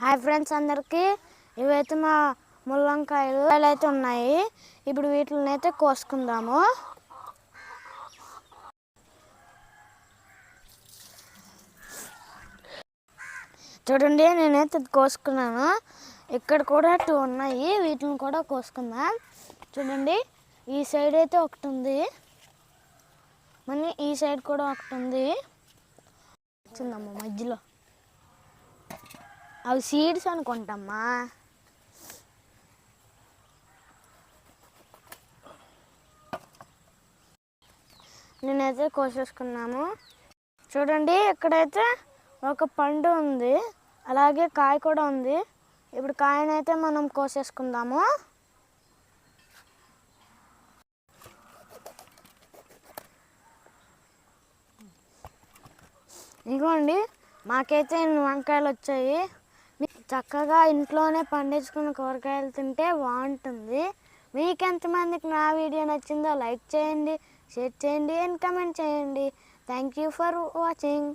Hi friends అందరికీ. ఇవైతే మా ముల్లంకాయలు అయితే ఉన్నాయి. ఇప్పుడు వీటిని అయితే కోసుకుందాము. చూడండి నేనైతే కోసుకున్నాను. ఇక్కడ కూడా టూ ఉన్నాయి. వీటిని కూడా కోసుకుందాం. చూడండి ఈ సైడ్ అయితే ఒకటి ఉంది. మళ్ళీ ఈ సైడ్ కూడా ఒకటి ఉంది. చూద్దాము మధ్యలో. అవి సీడ్స్ అనుకుంటామ్మా. నేనైతే కోసేసుకున్నాము. చూడండి ఇక్కడైతే ఒక పండు ఉంది. అలాగే కాయ కూడా ఉంది. ఇప్పుడు కాయనైతే మనం కోసేసుకుందాము. ఇదిగోండి మాకైతే వంకాయలు వచ్చాయి చక్కగా ఇంట్లోనే పండించుకున్న కూరగాయలు తింటే బాగుంటుంది. మీకు ఎంతమందికి నా వీడియో నచ్చిందో లైక్ చేయండి షేర్ చేయండి అండ్ కమెంట్ చేయండి. Thank you for watching.